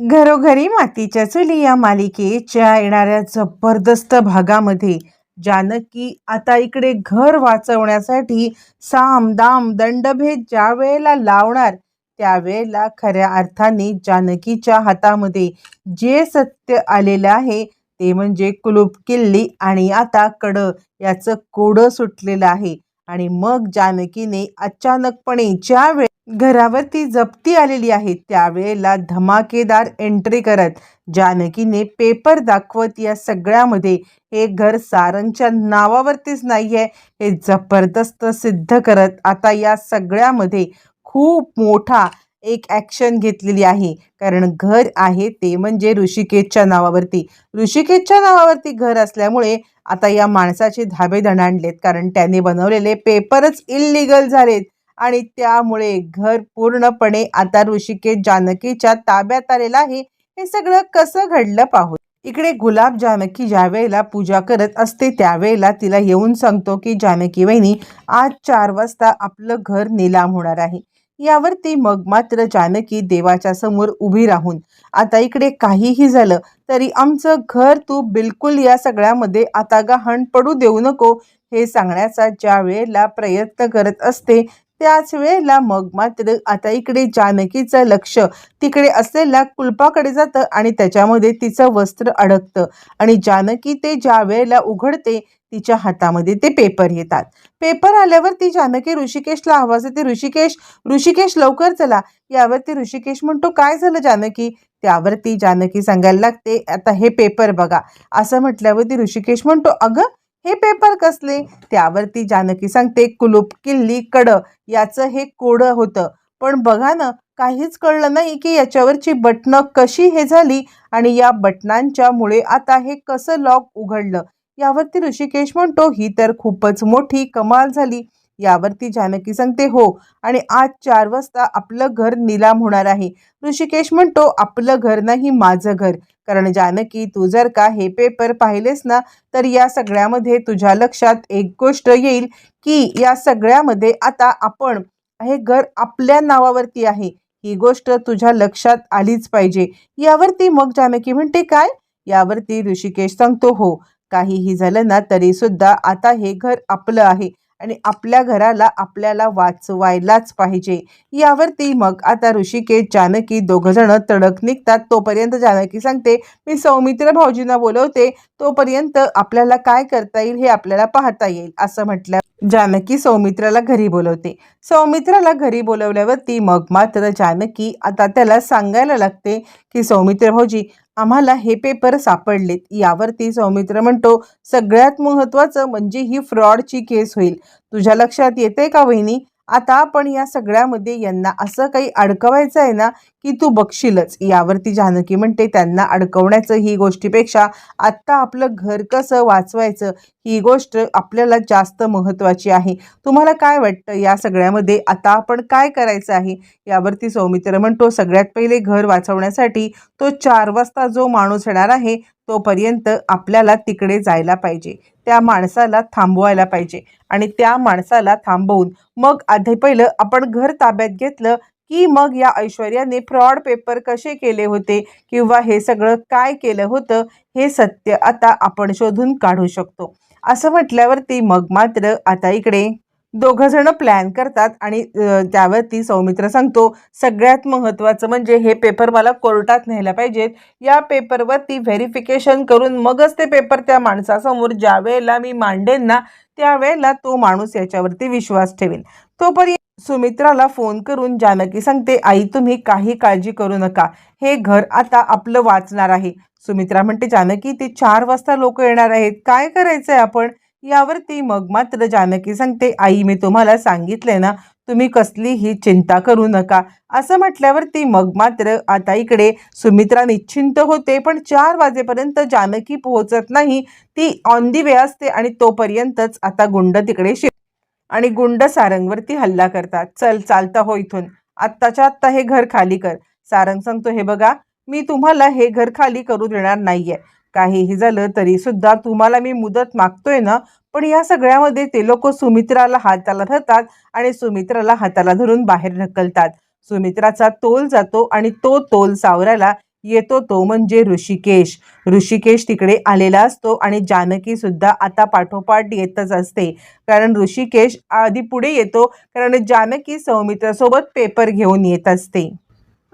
घरोघरी मातीच्या चुली या मालिकेच्या येणाऱ्या जबरदस्त भागामध्ये जानकी आता इकडे घर वाचवण्यासाठी साम दाम दंडभेद ज्या वेळेला लावणार त्यावेळेला खऱ्या अर्थाने जानकीच्या हातामध्ये जे सत्य आलेलं आहे ते म्हणजे कुलूप किल्ली आणि आता कड याचं कोडं सुटलेलं आहे. आणि मग जानकीने अचानकपणे ज्या घरावरती जप्ती आलेली आहे. त्यावेळेला धमाकेदार एंट्री करत जानकीने पेपर दाखवत या सगळ्यामध्ये हे घर सारंगच्या नावावरतीच नाही आहे हे जबरदस्त सिद्ध करत आता या सगळ्यामध्ये खूप मोठा एक ॲक्शन घेतलेली आहे. कारण घर आहे ते म्हणजे ऋषिकेशच्या नावावरती. ऋषिकेशच्या नावावरती घर असल्यामुळे आता या माणसाचे धाबे दणाणलेत कारण त्याने बनवलेले पेपरच इल्लिगल झालेत. आणि त्यामुळे घर पूर्णपणे आता ऋषिकेश जानकीच्या ताब्यात आलेलं आहे. हे सगळं कसं घडलं पाहू इकडे गुलाब जानकी ज्या वेळेला पूजा करत असते त्यावेळेला तिला येऊन सांगतो की जानकी वहिनी आज चार वाजता आपलं घर निलाम होणार आहे. यावरती मग मात्र जानकी देवाच्या समोर उभी राहून आता इकडे काहीही झालं तरी आमचं घर तू बिलकुल या सगळ्यामध्ये आता गहाण पडू देऊ नको. हे सांगण्याचा ज्या वेळेला प्रयत्न करत असते त्याच वेळेला मग मात्र आता इकडे जानकीचं लक्ष तिकडे असलेल्या कुलपाकडे जातं आणि त्याच्यामध्ये तिचं वस्त्र अडकतं. आणि जानकी ते ज्या वेळेला उघडते तिच्या हातामध्ये ते पेपर येतात. पेपर आल्यावर ती जानकी ऋषिकेशला आवाज येते ऋषिकेश ऋषिकेश लवकर चला. यावरती ऋषिकेश म्हणतो काय झालं जानकी? त्यावरती जानकी सांगायला लागते आता हे पेपर बघा. असं म्हटल्यावरती ऋषिकेश म्हणतो अगं हे पेपर कसले? त्यावरती जानकी सांगते कुलूप किल्ली कड याचं हे कोडं होतं. पण बघा ना काहीच कळलं नाही की याच्यावरची बटणं कशी हे झाली आणि या बटनांच्या मुळे आता हे कसं लॉक उघडलं. यावरती ऋषिकेश म्हणतो ही तर खूपच मोठी कमाल झाली. यावरती जानकी सांगते हो आणि आज चार वाजता आपलं घर निलाम होणार आहे. ऋषिकेश म्हणतो आपलं घर नाही माझं घर. कारण जानकी तू जर का हे पेपर पाहिलेस ना तर या सगळ्यामध्ये तुझ्या लक्षात एक गोष्ट येईल की या सगळ्यामध्ये आता आपण हे घर आपल्या नावावरती आहे. ही गोष्ट तुझ्या लक्षात आलीच पाहिजे. यावरती मग जानकी म्हणते काय? यावरती ऋषिकेश सांगतो हो काहीही झालं ना तरी सुद्धा आता हे घर आपलं आहे. आणि आपल्या घराला आपल्याला वाचवायलाच पाहिजे. यावरती मग आता ऋषिकेश जानकी दोघंजणं तडक निघतात. तोपर्यंत जानकी सांगते मी सौमित्र भाऊजींना बोलवते. तोपर्यंत आपल्याला काय करता येईल हे आपल्याला पाहता येईल असं म्हटलं जानकी सौमित्राला घरी बोलवते. सौमित्राला घरी बोलवल्यावरती मग मात्र जानकी आता त्याला सांगायला लागते की सौमित्र भाऊजी आम्हाला हे पेपर सापडलेत. यावरती सौमित्र म्हणतो सगळ्यात महत्त्वाचं म्हणजे ही फ्रॉडची केस होईल. तुझ्या लक्षात येते का वहिनी? आता आपण या सगळ्यामध्ये यांना असं काही अडकवायचं आहे ना की तू बघशीलच. यावरती जानकी म्हणते त्यांना अडकवण्याचं ही गोष्टीपेक्षा आत्ता आपलं घर कसं वाचवायचं ही गोष्ट आपल्याला जास्त महत्त्वाची आहे. तुम्हाला काय वाटतं? या सगळ्यामध्ये आता आपण काय करायचं आहे? यावरती सौमित्र म्हणतो सगळ्यात पहिले घर वाचवण्यासाठी तो चार वाजता जो माणूस येणार आहे तोपर्यंत आपल्याला तिकडे जायला पाहिजे. त्या माणसाला थांबवायला पाहिजे आणि त्या माणसाला थांबवून. मग आधी पहिलं आपण घर ताब्यात घेतलं की मग या ऐश्वर्याने फ्रॉड पेपर कसे केले होते किंवा हे सगळं काय केलं होतं हे सत्य आता आपण शोधून काढू शकतो. असं म्हटल्यावरती मग मात्र आता इकडे. दोघंजणं प्लॅन करतात आणि त्यावरती सौमित्र सांगतो सगळ्यात महत्त्वाचं म्हणजे हे पेपर मला कोर्टात न्यायला पाहिजेत. या पेपरवरती व्हेरिफिकेशन करून मगच ते पेपर त्या माणसासमोर ज्या वेळेला मी मांडेन ना त्यावेळेला तो माणूस याच्यावरती विश्वास ठेवेल. तोपर्यंत सुमित्राला फोन करून जानकी सांगते आई तुम्ही काही काळजी करू नका. हे घर आता आपलं वाचणार आहे. सुमित्रा म्हणते जानकी ते चार वाजता लोक येणार आहेत. काय करायचं आहे आपण? यावरती मग मात्र जानकी सांगते आई मी तुम्हाला सांगितले ना तुम्ही कसलीही चिंता करू नका. असं म्हटल्यावरती मग मात्र आता इकडे सुमित्रा निश्चिंत होते पण चार वाजेपर्यंत जानकी पोहोचत नाही. ती ऑन दी वे असते आणि तोपर्यंतच आता गुंड तिकडे शि आणि गुंड सारंगवरती हल्ला करतात. चल चालता हो इथून. आत्ताच्या आत्ता हे घर खाली कर. सारंग सांगतो हे बघा मी तुम्हाला हे घर खाली करू देणार नाहीये. काहीही झालं तरी सुद्धा तुम्हाला मी मुदत मागतोय ना पण या सगळ्यामध्ये ते लोक सुमित्राला हाताला धरतात आणि सुमित्राला हाताला धरून बाहेर ढकलतात. सुमित्राचा तोल जातो आणि तो तोल सावरायला येतो तो म्हणजे ऋषिकेश. ऋषिकेश तिकडे आलेला असतो आणि जानकी सुद्धा आता पाठोपाठ येतच असते. कारण ऋषिकेश आधी पुढे येतो कारण जानकी सौमित्रासोबत पेपर घेऊन येत असते.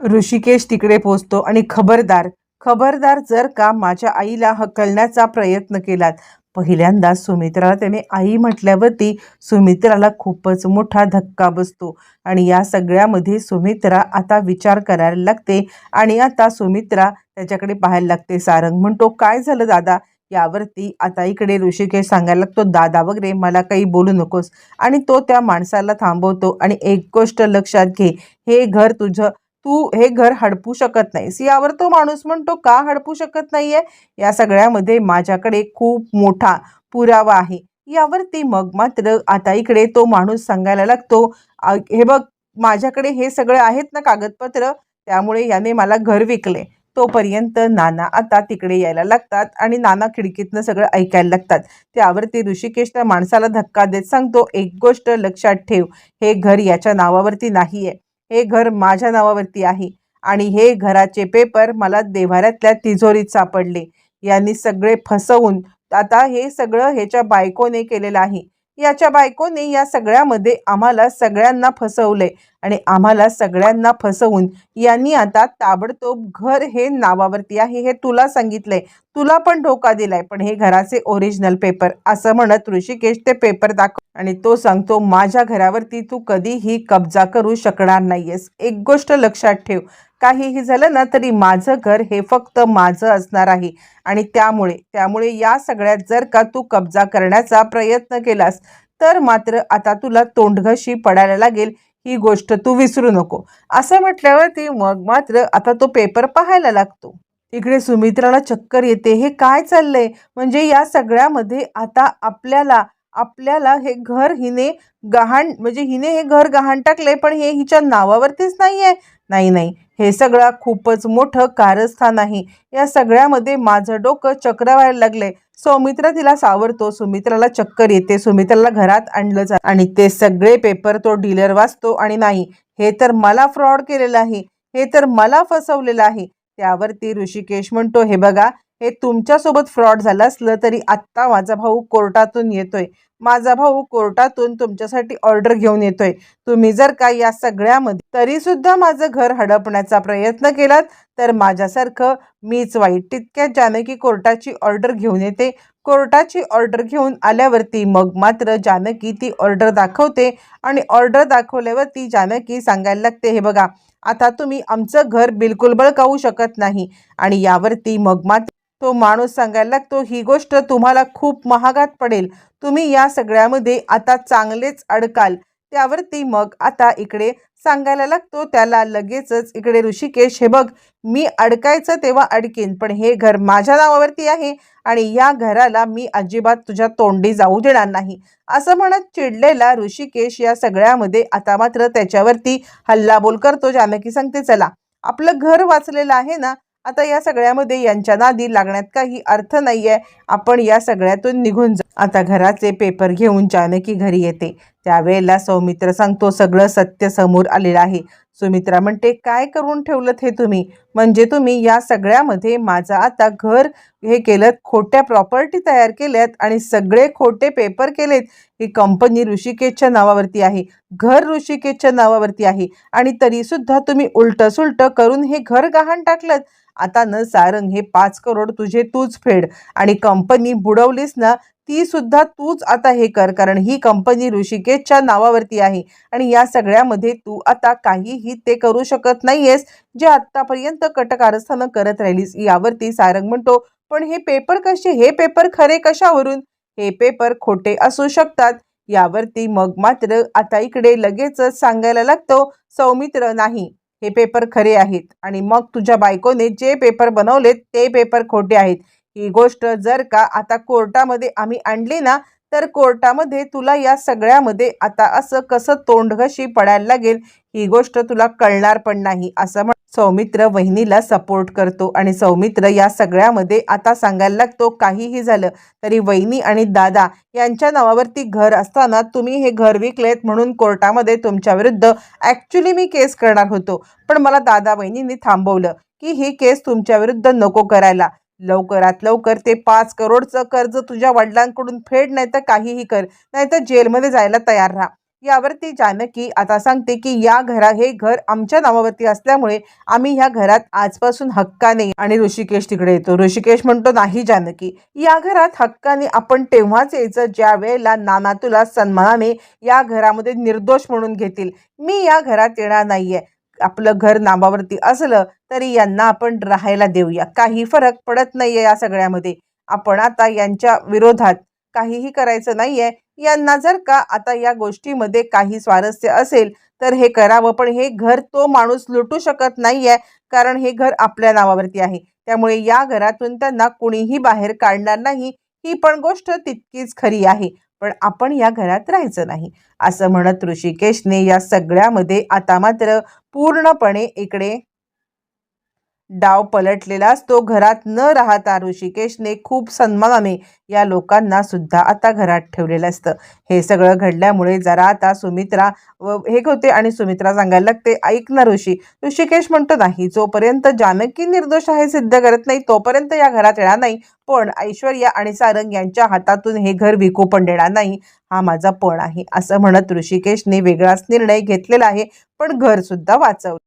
ऋषिकेश तिकडे पोचतो आणि खबरदार खबरदार जर का माझ्या आईला हकलण्याचा प्रयत्न केलात. पहिल्यांदा सुमित्राला त्याने आई म्हटल्यावरती सुमित्राला खूपच मोठा धक्का बसतो आणि या सगळ्यामध्ये सुमित्रा आता विचार करायला लागते आणि आता सुमित्रा त्याच्याकडे पाहायला लागते. सारंग म्हणतो काय झालं दादा यावरती आता इकडे ऋषिकेश सांगायला लागतो दादा वगैरे मला काही बोलू नकोस. आणि तो त्या माणसाला थांबवतो आणि एक गोष्ट लक्षात घे हे घर तुझं तू हे घर हडपू शकत नाहीस यावर तो माणूस म्हणतो का हडपू शकत नाही आहे या सगळ्यामध्ये माझ्याकडे खूप मोठा पुरावा आहे. यावरती मग मात्र आता इकडे तो माणूस सांगायला लागतो हे बघ माझ्याकडे हे सगळे आहेत ना कागदपत्र? त्यामुळे याने मला घर विकले. तोपर्यंत नाना आता तिकडे यायला लागतात आणि नाना खिडकीतनं सगळं ऐकायला लागतात. त्यावरती ऋषिकेश त्या माणसाला धक्का देत सांगतो एक गोष्ट लक्षात ठेव हे घर याच्या नावावरती नाही आहे हे घर माझ्या नावावरती आहे. आणि हे घराचे पेपर मला देव्हाऱ्यातल्या तिजोरीत सापडले. यांनी सगळे फसवून आता हे सगळं ह्याच्या बायकोने केलेलं आहे. याच्या बायकोने या सगळ्यामध्ये आम्हाला सगळ्यांना फसवलंय आणि आम्हाला सगळ्यांना फसवून यांनी आता ताबडतोब घर हे नावावरती आहे हे तुला सांगितलंय. तुला पण धोका दिलाय पण हे घराचे ओरिजिनल पेपर असं म्हणत ऋषिकेश ते पेपर दाखव आणि तो सांगतो माझ्या घरावरती तू कधीही कब्जा करू शकणार नाहीयेस. एक गोष्ट लक्षात ठेव. काहीही झालं ना तरी माझं घर हे फक्त माझं असणार आहे. आणि त्यामुळे त्यामुळे या सगळ्यात जर का तू कब्जा करण्याचा प्रयत्न केलास तर मात्र आता तुला तोंडघशी पडायला लागेल ही गोष्ट तू विसरू नको. असं म्हटल्यावरती मग मात्र आता तो पेपर पाहायला लागतो. इकडे सुमित्राला चक्कर येते हे काय चाललंय? म्हणजे या सगळ्यामध्ये आता आपल्याला आपल्याला हे घर हिने गहाण म्हणजे हिने हे घर गहाण टाकले पण हे हिच्या नावावरतीच नाही आहे नाही नाही. हे सगळं खूपच मोठं कारस्थान आहे. या सगळ्यामध्ये माझं डोकं चक्र व्हायला लागलंय. सौमित्रा तिला सावरतो. सुमित्राला चक्कर येते. सुमित्राला घरात आणलं जात आणि ते सगळे पेपर तो डीलर वाचतो आणि नाही हे तर मला फ्रॉड केलेलं आहे. हे तर मला फसवलेलं आहे. त्यावरती ऋषिकेश म्हणतो हे बघा हे तुमच्यासोबत फ्रॉड झालं असलं तरी आत्ता माझा भाऊ कोर्टातून येतोय. माझा भाऊ कोर्टातून तुमच्यासाठी ऑर्डर घेऊन येतोय. तुम्ही जर का या सगळ्यामध्ये तरी सुद्धा माझं घर हडपण्याचा प्रयत्न केलात तर माझ्यासारखं मीच वाईट तितक्यात जानकी कोर्टाची ऑर्डर घेऊन येते. कोर्टाची ऑर्डर घेऊन आल्यावरती मग मात्र जानकी ती ऑर्डर दाखवते आणि ऑर्डर दाखवल्यावरती जानकी सांगायला लागते हे बघा आता तुम्ही आमचं घर बिलकुल बळकावू शकत नाही. आणि यावरती मग मात्र तो माणूस सांगायला लागतो ही गोष्ट तुम्हाला खूप महागात पडेल. तुम्ही या सगळ्यामध्ये आता चांगलेच अडकाल. त्यावरती मग आता इकडे सांगायला लागतो त्याला लगेचच इकडे ऋषिकेश हे बघ मी अडकायचं तेव्हा अडकेन पण हे घर माझ्या नावावरती आहे आणि या घराला मी अजिबात तुझ्या तोंडी जाऊ देणार नाही. असं म्हणत चिडलेला ऋषिकेश या सगळ्यामध्ये आता मात्र त्याच्यावरती हल्लाबोल करतो जानकी सांगते चला आपलं घर वाचलेलं आहे ना आता या सगळ्यामध्ये यांच्या नादी लागण्यात काही अर्थ नाहीये. आपण या सगळ्यातून निघून जा आता घराचे पेपर घेऊन जानकी घरी येते. त्यावेळेला सौमित्र सांगतो सगळं सत्य समोर आलेलं आहे. सुमित्रा म्हणते काय करून ठेवलं हे तुम्ही? म्हणजे तुम्ही या सगळ्यामध्ये माझं आता घर हे केलं खोट्या प्रॉपर्टी तयार केल्यात आणि सगळे खोटे पेपर केलेत. ही कंपनी ऋषिकेशच्या नावावरती आहे. घर ऋषिकेशच्या नावावरती आहे. आणि तरीसुद्धा तुम्ही उलटं सुलटं करून हे घर गहाण टाकलं आता न सारंग हे पाच करोड तुझे तूच फेड. आणि कंपनी बुडवलीस ना ती सुद्धा तूच आता हे कर कारण ही कंपनी ऋषिकेशच्या नावावरती आहे. आणि या सगळ्यामध्ये तू आता काहीही ते करू शकत नाहीयेस जे आतापर्यंत कटकारस्थानं करत राहिलीस. यावरती सारंग म्हणतो पण हे पेपर कसे? हे पेपर खरे कशावरून? हे पेपर खोटे असू शकतात. यावरती मग मात्र आता इकडे लगेचच सांगायला लागतो सौमित्र नाही. हे पेपर खरे आहेत. आणि मग तुझ्या बायकोने जे पेपर बनवलेत ते पेपर खोटे आहेत. ही गोष्ट जर का आता कोर्टामध्ये आम्ही आणली ना तर कोर्टामध्ये तुला या सगळ्यामध्ये आता असं कसं तोंडघशी पडायला लागेल ही गोष्ट तुला कळणार पण नाही असं म्हण सौमित्र वहिनीला सपोर्ट करतो आणि सौमित्र या सगळ्यामध्ये आता सांगायला लागतो काहीही झालं तरी वहिनी आणि दादा यांच्या नावावरती घर असताना तुम्ही हे घर विकलेत म्हणून कोर्टामध्ये तुमच्या विरुद्ध ॲक्च्युली मी केस करणार होतो. पण मला दादा वहिनींनी थांबवलं की ही केस तुमच्या विरुद्ध नको करायला. लवकरात लवकर ते पाच करोडचं कर्ज तुझ्या वडिलांकडून फेड नाही तर काहीही कर नाही तर जेलमध्ये जायला तयार राहा. यावरती जानकी आता सांगते की या घरा हे घर आमच्या नावावरती असल्यामुळे आम्ही ह्या घरात आजपासून हक्काने आणि ऋषिकेश तिकडे येतो. ऋषिकेश म्हणतो नाही जानकी या घरात हक्काने आपण तेव्हाच यायचं ज्या वेळेला नाना तुला सन्मानाने या घरामध्ये निर्दोष म्हणून घेतील. मी या घरात येणार नाहीये. आपलं घर नावावरती असलं तरी यांना आपण राहायला देऊया. काही फरक पडत नाहीये या सगळ्यामध्ये. आपण आता यांच्या विरोधात काहीही करायचं नाहीये. यांना जर का आता या गोष्टीमध्ये काही स्वारस्य असेल तर हे करावं. पण हे घर तो माणूस लुटू शकत नाहीये कारण हे घर आपल्या नावावरती आहे. त्यामुळे या घरातून त्यांना कुणीही बाहेर काढणार नाही. ही पण गोष्ट तितकीच खरी आहे. पण आपण या घरात राहायचं नाही. असं म्हणत ऋषिकेशने या सगळ्यामध्ये आता मात्र पूर्णपणे इकडे डाव पलटलेला असतो घरात न राहता ऋषिकेशने खूप सन्मानाने या लोकांना सुद्धा आता घरात ठेवलेलं असतं. हे सगळं घडल्यामुळे जरा आता सुमित्रा व हे होते आणि सुमित्रा सांगायला लागते ऐक ना ऋषी ऋषिकेश म्हणतो नाही जोपर्यंत जानकी निर्दोष आहे सिद्ध करत नाही तोपर्यंत या घरात येणार नाही. पण ऐश्वर्या आणि सारंग यांच्या हातातून हे घर विकू पण देणार नाही. हा माझा पण आहे असं म्हणत ऋषिकेशने वेगळाच निर्णय घेतलेला आहे पण घरसुद्धा वाचवलं.